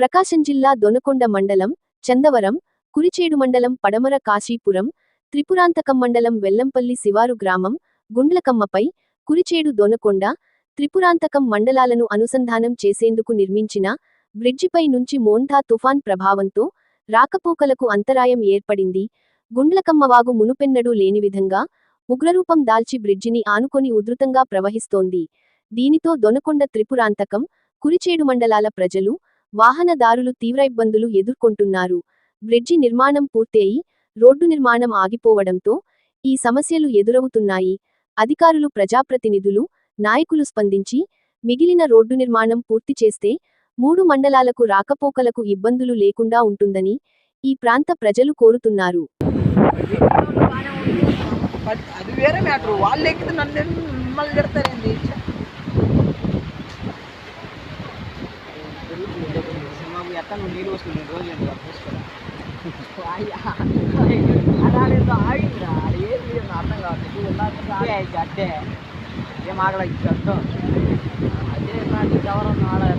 ప్రకాశం జిల్లా దొనకొండ మండలం చందవరం కురిచేడు మండలం పడమర కాశీపురం త్రిపురాంతకం మండలం వెల్లంపల్లి శివారు గ్రామం గుండ్లకమ్మపై కురిచేడు దొనకొండ త్రిపురాంతకం మండలాలను అనుసంధానం చేసేందుకు నిర్మించిన బ్రిడ్జిపై నుంచి మోంధా తుఫాన్ ప్రభావంతో రాకపోకలకు అంతరాయం ఏర్పడింది. గుండ్లకమ్మవాగు మునుపెన్నడూ లేని విధంగా ఉగ్రరూపం దాల్చి బ్రిడ్జిని ఆనుకొని ఉధృతంగా ప్రవహిస్తోంది. దీనితో దొనకొండ త్రిపురాంతకం కురిచేడు మండలాల ప్రజలు వాహనదారులు తీవ్ర ఇబ్బందులు ఎదుర్కొంటున్నారు. బ్రిడ్జి నిర్మాణం పూర్తయి రోడ్డు నిర్మాణం ఆగిపోవడంతో ఈ సమస్యలు ఎదురవుతున్నాయి. అధికారులు ప్రజాప్రతినిధులు నాయకులు స్పందించి మిగిలిన రోడ్డు నిర్మాణం పూర్తి చేస్తే మూడు మండలాలకు రాకపోకలకు ఇబ్బందులు లేకుండా ఉంటుందని ఈ ప్రాంత ప్రజలు కోరుతున్నారు. అది వేరే మ్యాటర్. వాళ్ళు ఎక్కితే నన్ను మిమ్మల్ని తిడతారేంది సినిమాకు ఎట్లా నువ్వు నీళ్ళు వస్తుంది రెండు రోజులు ఏంటి అదేదో ఆగిందిరా. అది లేదు అర్థం కావట్లేదు. అట్టే. ఏం ఆగలేదు అర్థం. అదే